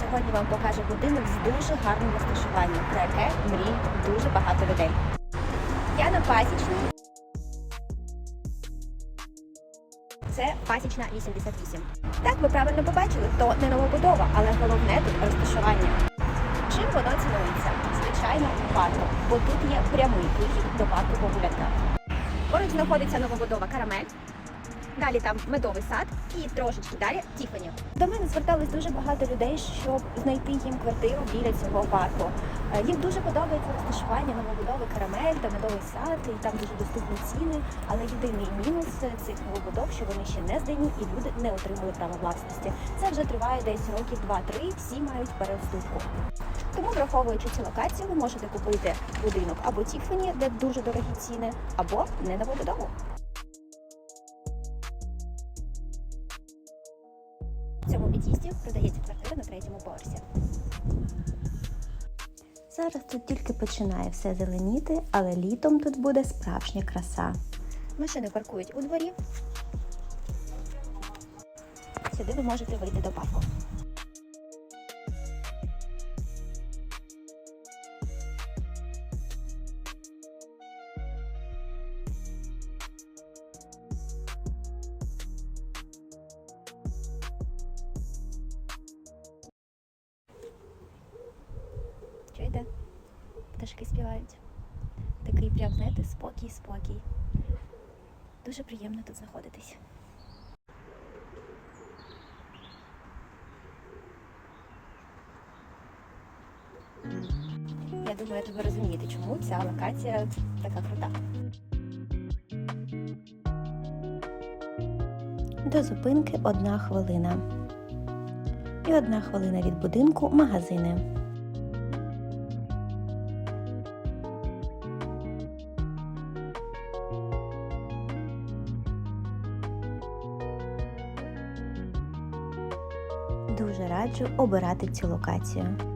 Сьогодні вам покажу будинок з дуже гарним розташуванням, про яке мріє дуже багато людей. Я на пасічній. Це пасічна 88. Так, ви правильно побачили, то не новобудова, але головне тут розташування. Чим воно цінується? Звичайно, парком, бо тут є прямий вихід до парку Погулянка. Поруч знаходиться новобудова Карамель. Далі там медовий сад і трошечки далі Тіфані. До мене звертались дуже багато людей, щоб знайти їм квартиру біля цього парку. Е, Їм дуже подобається розташування новобудови Карамель та медовий сад, і там дуже доступні ціни. Але єдиний мінус цих новобудов, що вони ще не здані і люди не отримали право власності. Це вже триває десь років 2-3, всі мають переуступку. Тому, враховуючи цю локацію, ви можете купити будинок або Тіфані, де дуже дорогі ціни, або не новобудову. В цьому під'їзді продається квартира на третьому поверсі. Зараз тут тільки починає все зеленіти, але літом тут буде справжня краса. Машини паркують у дворі. Сюди ви можете вийти до парку. Чуєте? Пташки співають. Такий прям, знаєте, спокій, спокій. Дуже приємно тут знаходитись. Я думаю, ви розумієте, чому ця локація така крута. До зупинки одна хвилина. І одна хвилина від будинку магазини. Дуже раджу обирати цю локацію.